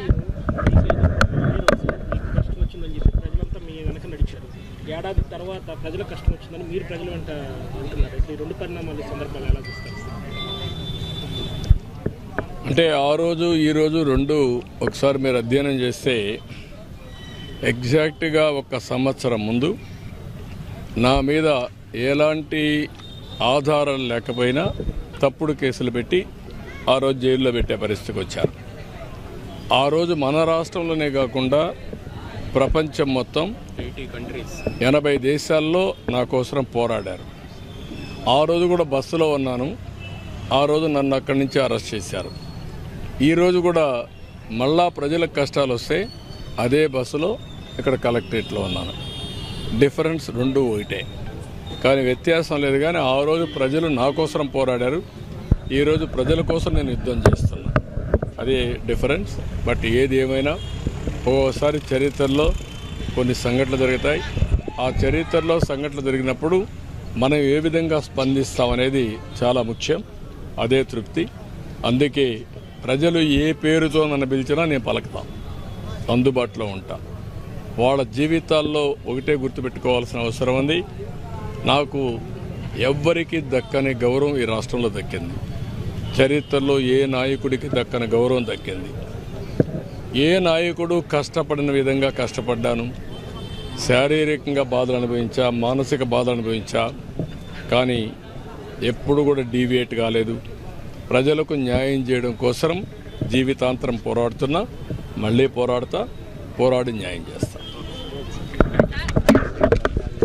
నుంచి కష్టం వచ్చిందని చెప్పి ప్రజలంతా మీ వెనక నడిచారు ఏడాది తర్వాత ప్రజలకు కష్టం వచ్చిందని మీరు ప్రజల వెంట అంటున్నారు ఈ రెండు పరిణామాలు సందర్భాలు ఎలా చూస్తారు అంటే ఆ రోజు ఈ రోజు రెండు ఒకసారి మీరు అధ్యయనం చేస్తే ఎగ్జాక్ట్గా ఒక సంవత్సరం ముందు నా మీద ఎలాంటి ఆధారాలు లేకపోయినా తప్పుడు కేసులు పెట్టి ఆ రోజు జైల్లో పెట్టే పరిస్థితికి వచ్చారు. ఆ రోజు మన రాష్ట్రంలోనే కాకుండా ప్రపంచం మొత్తం ఎనభై దేశాల్లో నా కోసం పోరాడారు. ఆ రోజు కూడా బస్సులో ఉన్నాను. ఆ రోజు నన్ను అక్కడి నుంచి అరెస్ట్ చేశారు. ఈ రోజు కూడా మళ్ళా ప్రజలకు కష్టాలు వస్తే అదే బస్సులో ఇక్కడ కలెక్టరేట్లో ఉన్నాను. డిఫరెన్స్ రెండు ఒకటే. కానీ వ్యత్యాసం లేదు కానీ ఆ రోజు ప్రజలు నా కోసం పోరాడారు. ఈరోజు ప్రజల కోసం నేను యుద్ధం చేస్తున్నా. అదే డిఫరెన్స్. బట్ ఏది ఏమైనా ఒక్కోసారి చరిత్రలో కొన్ని సంఘటనలు జరుగుతాయి. ఆ చరిత్రలో సంఘటనలు జరిగినప్పుడు మనం ఏ విధంగా స్పందిస్తామనేది చాలా ముఖ్యం. అదే తృప్తి. అందుకే ప్రజలు ఏ పేరుతో నన్ను పిలిచినా నేను పలకతాను అందుబాటులో ఉంటా. వాళ్ళ జీవితాల్లో ఒకటే గుర్తుపెట్టుకోవాల్సిన అవసరం ఉంది. నాకు ఎవ్వరికి దక్కని గౌరవం ఈ రాష్ట్రంలో దక్కింది. చరిత్రలో ఏ నాయకుడికి దక్కని గౌరవం దక్కింది? ఏ నాయకుడు కష్టపడిన విధంగా కష్టపడ్డాను? శారీరకంగా బాధలు అనుభవించా మానసిక బాధలు అనుభవించా కానీ ఎప్పుడు కూడా డీవియేట్ కాలేదు. ప్రజలకు న్యాయం చేయడం కోసం జీవితాంతరం పోరాడుతున్నా మళ్ళీ పోరాడతా పోరాడి న్యాయం చేస్తా.